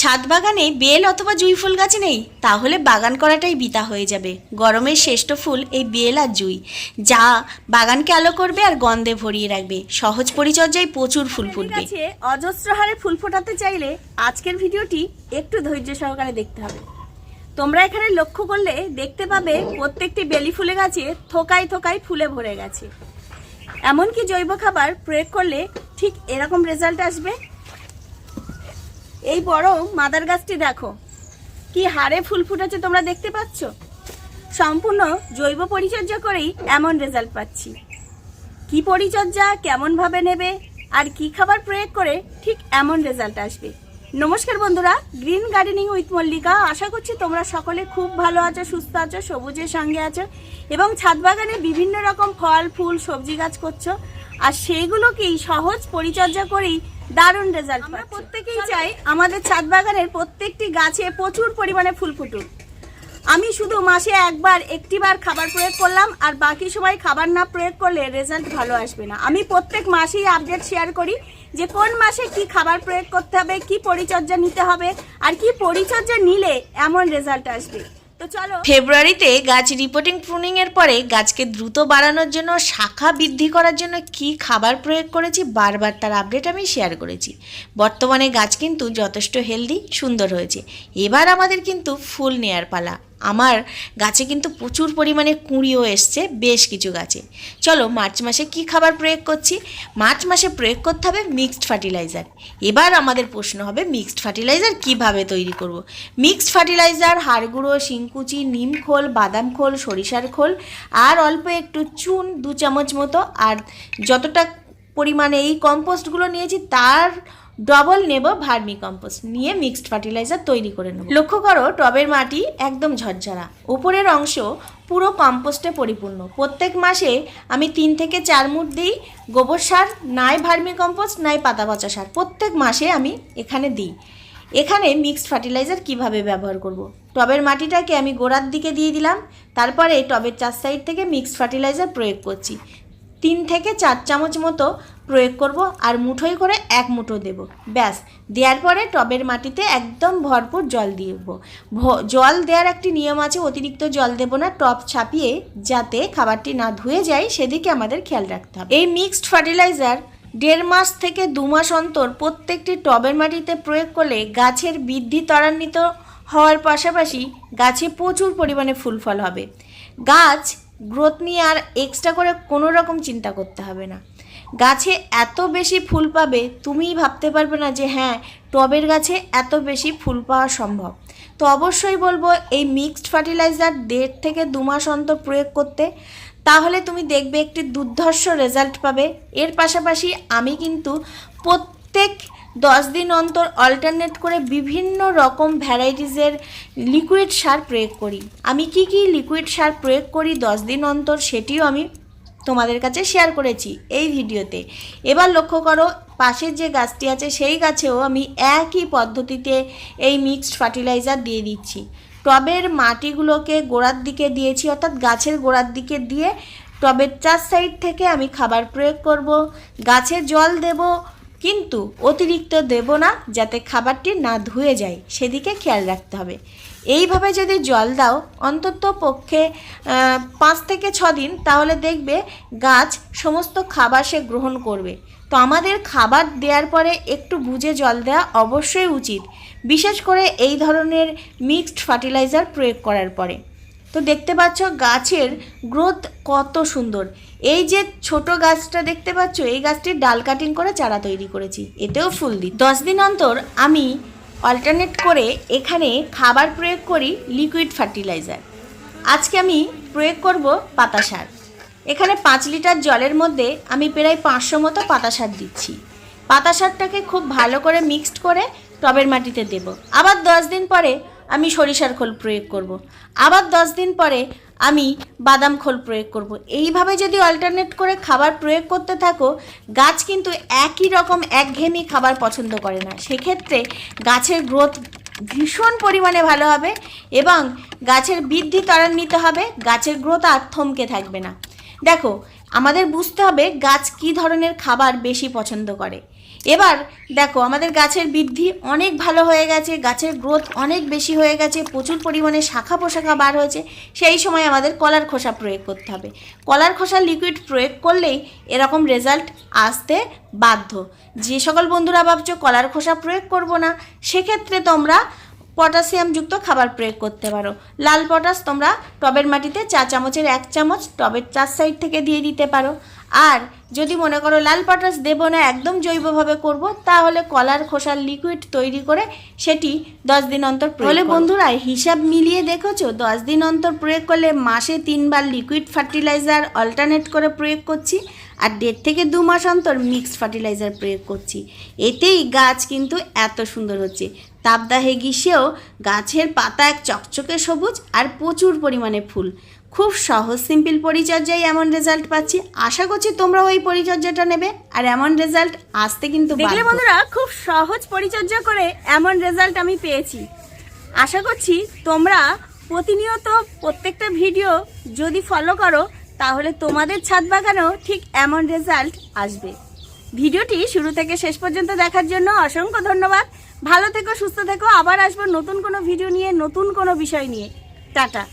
ছাদ বাগানে বেল অথবা জুঁই ফুল গাছ নেই তাহলে বাগান করাটাই বিতা হয়ে যাবে। গরমের শ্রেষ্ঠ ফুল এই বেল আর জুঁই যা বাগানকে আলো করবে আর গন্ধে ভরিয়ে রাখবে। সহজ পরিচর্যায় প্রচুর ফুল ফুটবে। গাছে অজস্র হারে ফুল ফোটাতে চাইলে আজকের ভিডিওটি একটু ধৈর্য সহকারে দেখতে হবে। তোমরা এখানে লক্ষ্য করলে দেখতে পাবে প্রত্যেকটি বেলি ফুলে গাছে থোকায় থোকায় ফুলে ভরে গেছে। এমনকি জৈব খাবার প্রয়োগ করলে ঠিক এরকম রেজাল্ট আসবে। এই বড় মাদার গাছটি দেখো। কি হারে ফুল ফুটেছে তোমরা দেখতে পাচ্ছ? সম্পূর্ণ জৈব পরিচর্যা করেই এমন রেজাল্ট পাচ্ছি। কি পরিচর্যা, কেমন ভাবে নেবে, আর কি খাবার প্রয়োগ করে ঠিক এমন রেজাল্ট আসবে। নমস্কার বন্ধুরা গ্রিন গার্ডেনিং উইথ মল্লিকা আশা করছি তোমরা সকলে খুব ভালো আছো, সুস্থ আছো, সবুজের সঙ্গে আছো এবং ছাদ বাগানে বিভিন্ন রকম ফল, ফুল, সবজি গাছ করছ। আর সেইগুলোকেই সহজ পরিচর্যা করেই দারুণ রেজাল্ট আমরা প্রত্যেকেই চাই আমাদের ছাদ বাগানের প্রত্যেকটি গাছে প্রচুর পরিমাণে ফুল ফুটুক। আমি শুধু মাসে একবার একটিবার খাবার প্রয়োগ করলাম আর বাকি সময় খাবার না প্রয়োগ করলে রেজাল্ট ভালো আসবে না। আমি প্রত্যেক মাসেই আপডেট শেয়ার করি যে কোন মাসে কি খাবার প্রয়োগ করতে হবে কি পরিচর্যা নিতে হবে আর কি পরিচর্যা নিলে এমন রেজাল্ট আসবে। ফেব্রুয়ারিতে গাছ রিপোর্টিং প্রুনিং এর পরে গাছকে দ্রুত বাড়ানোর জন্য, শাখা বৃদ্ধি করার জন্য কি খাবার প্রয়োগ করেছি বারবার তার আপডেট আমি শেয়ার করেছি। বর্তমানে গাছ কিন্তু যথেষ্ট হেলদি সুন্দর হয়েছে। এবার আমাদের কিন্তু ফুল নেয়ার পালা। আমার গাছে কিন্তু প্রচুর পরিমাণে কুঁড়িও এসছে, বেশ কিছু গাছে। চলো মার্চ মাসে কি খাবার প্রয়োগ করছি? মার্চ মাসে প্রয়োগ করতে হবে মিক্সড ফার্টিলাইজার এবার আমাদের প্রশ্ন হবে মিক্সড ফার্টিলাইজার কীভাবে তৈরি করব? মিক্সড ফার্টিলাইজার হাড় গুঁড়ো শিংকুচি, নিম খোল, বাদাম খোল, সরিষার খোল, আর অল্প একটু চুন, দু চামচ মতো, আর যতটা পরিমাণে এই কম্পোস্টগুলো নিয়েছি, তার ডবল নেব ভার্মি কম্পোস্ট নিয়ে মিক্সড ফার্টিলাইজার তৈরি করে নেব। লক্ষ্য করো, টবের মাটি একদম ঝরঝরা। উপরের অংশ পুরো কম্পোস্টে পরিপূর্ণ। প্রত্যেক মাসে আমি তিন থেকে চার মুঠ দিই। গোবর সার, নাই ভার্মি কম্পোস্ট নাই পাতা পচা সার। প্রত্যেক মাসে আমি এখানে দিই। এখানে মিক্সড ফার্টিলাইজার কীভাবে ব্যবহার করব। টবের মাটিটাকে আমি গোড়ার দিকে দিয়ে দিলাম। তারপরে টবের চার সাইড থেকে মিক্সড ফার্টিলাইজার প্রয়োগ করছি। তিন থেকে চার চামচ মতো প্রয়োগ করব আর মুঠোই করে এক মুঠো দেব। ব্যাস, দেওয়ার পরে টবের মাটিতে একদম ভরপুর জল দেবো। জল দেওয়ার একটি নিয়ম আছে, অতিরিক্ত জল দেব না, টব ছাপিয়ে যাতে খাবারটি না ধুয়ে যায়, সেদিকে আমাদের খেয়াল রাখতে হবে। এই মিক্সড ফার্টিলাইজার দেড় মাস থেকে দু মাস অন্তর প্রত্যেকটি টবের মাটিতে প্রয়োগ করলে গাছের বৃদ্ধি ত্বরান্বিত হওয়ার পাশাপাশি গাছে প্রচুর পরিমাণে ফুল ফল হবে। গাছ গ্রোথ নিয়ে আর এক্সট্রা করে কোনো রকম চিন্তা করতে হবে না। গাছে এত বেশি ফুল পাবে, তুমিই ভাবতে পারবে না যে হ্যাঁ টবের গাছে এত বেশি ফুল পাওয়া সম্ভব। তো অবশ্যই বলব, এই মিক্সড ফার্টিলাইজার দেড় থেকে দু মাস অন্তর প্রয়োগ করতে, তাহলে তুমি দেখবে একটি দুর্ধর্ষ রেজাল্ট পাবে। এর পাশাপাশি আমি কিন্তু প্রত্যেক দশ দিন অন্তর অল্টারনেট করে বিভিন্ন রকম ভ্যারাইটিসের লিকুইড সার প্রয়োগ করি। আমি কি কি লিকুইড সার প্রয়োগ করি দশ দিন অন্তর সেটিও আমি তোমাদের কাছে শেয়ার করেছি এই ভিডিওতে। এবার লক্ষ্য করো, পাশের যে গাছটি আছে, সেই গাছেও আমি একই পদ্ধতিতে এই মিক্সড ফার্টিলাইজার দিয়ে দিচ্ছি। টবের মাটিগুলোকে গোড়ার দিকে দিয়েছি, অর্থাৎ গাছের গোড়ার দিকে দিয়ে টবের চার সাইড থেকে আমি খাবার প্রয়োগ করব। গাছে জল দেব কিন্তু অতিরিক্ত দেব না যাতে খাবারটি না ধুয়ে যায়, সেদিকে খেয়াল রাখতে হবে। এইভাবে যদি জল দাও, অন্তত পক্ষে পাঁচ থেকে ছ দিন, তাহলে দেখবে গাছ সমস্ত খাবার সে গ্রহণ করবে। তো আমাদের খাবার দেওয়ার পরে একটু বুঝে জল দেওয়া অবশ্যই উচিত, বিশেষ করে এই ধরনের মিক্সড ফার্টিলাইজার প্রয়োগ করার পরে। তো দেখতে পাচ্ছ গাছের গ্রোথ কত সুন্দর। এই যে ছোট গাছটা দেখতে পাচ্ছ, এই গাছটির ডাল কাটিং করে চারা তৈরি করেছি। এতেও ফুল দিই। দশ দিন অন্তর আমি অল্টারনেট করে এখানে খাবার প্রয়োগ করি লিকুইড ফার্টিলাইজার আজকে আমি প্রয়োগ করব পাতা সার। এখানে পাঁচ লিটার জলের মধ্যে আমি প্রায় পাঁচশো মতো পাতা সার দিচ্ছি। পাতা সারটাকে খুব ভালো করে মিক্সড করে টবের মাটিতে দেব। আবার দশ দিন পরে আমি সরিষার খোল প্রয়োগ করব। আবার দশ দিন পরে আমি বাদাম খোল প্রয়োগ করব। এইভাবে যদি অল্টারনেট করে খাবার প্রয়োগ করতে থাকো, গাছ কিন্তু একই রকম একঘেয়েমি খাবার পছন্দ করে না সেক্ষেত্রে গাছের গ্রোথ ভীষণ পরিমাণে ভালো হবে এবং গাছের বৃদ্ধি ত্বরান্বিত হবে, গাছের গ্রোথ আর থমকে থাকবে না দেখো আমাদের বুঝতে হবে গাছ কী ধরনের খাবার বেশি পছন্দ করে। এবার দেখো, আমাদের গাছের বৃদ্ধি অনেক ভালো হয়ে গেছে, গাছের গ্রোথ অনেক বেশি হয়ে গেছে, প্রচুর পরিমাণে শাখা পোশাখা বার হয়েছে, সেই সময় আমাদের কলার খোসা প্রয়োগ করতে হবে। কলার খোসা লিকুইড প্রয়োগ করলেই এরকম রেজাল্ট আসতে বাধ্য। যে সকল বন্ধুরা ভাবছ কলার খোসা প্রয়োগ করব না, সেক্ষেত্রে তোমরা পটাশিয়ামযুক্ত খাবার প্রয়োগ করতে পারো। লাল পটাশ তোমরা টবের মাটিতে চা চামচের এক চামচ টবের চার সাইড থেকে দিয়ে দিতে পারো। আর যদি মনে করো লাল পটাশ দেবো না একদম জৈবভাবে করব তাহলে কলার খোসার লিকুইড তৈরি করে সেটি দশ দিন অন্তর হলে বন্ধুরা হিসাব মিলিয়ে দেখেছ? দশ দিন অন্তর প্রয়োগ করলে মাসে তিনবার লিকুইড ফার্টিলাইজার অল্টারনেট করে প্রয়োগ করছি আর দেড় থেকে দু মাস অন্তর মিক্সড ফার্টিলাইজার প্রয়োগ করছি। এতেই গাছ কিন্তু এত সুন্দর হচ্ছে। তাপদাহে গ্রীষ্মেও গাছের পাতা এক চকচকে সবুজ আর প্রচুর পরিমাণে ফুল। খুব সহজ সিম্পল পরিচর্যায় এমন রেজাল্ট পাচ্ছি। আশা করছি তোমরাও এই পরিচর্যাটা নেবে, আর এমন রেজাল্ট আসতে কিন্তু দেখলে বন্ধুরা, খুব সহজ পরিচর্যা করে এমন রেজাল্ট আমি পেয়েছি। আশা করছি তোমরা প্রতিনিয়ত প্রত্যেকটা ভিডিও যদি ফলো করো, তাহলে তোমাদের ছাদ বাগানেও ঠিক এমন রেজাল্ট আসবে। ভিডিওটি শুরু থেকে শেষ পর্যন্ত দেখার জন্য অসংখ্য ধন্যবাদ। ভালো থেকো, সুস্থ থেকো। আবার আসব নতুন কোনো ভিডিও নিয়ে, নতুন কোনো বিষয় নিয়ে। টাটা।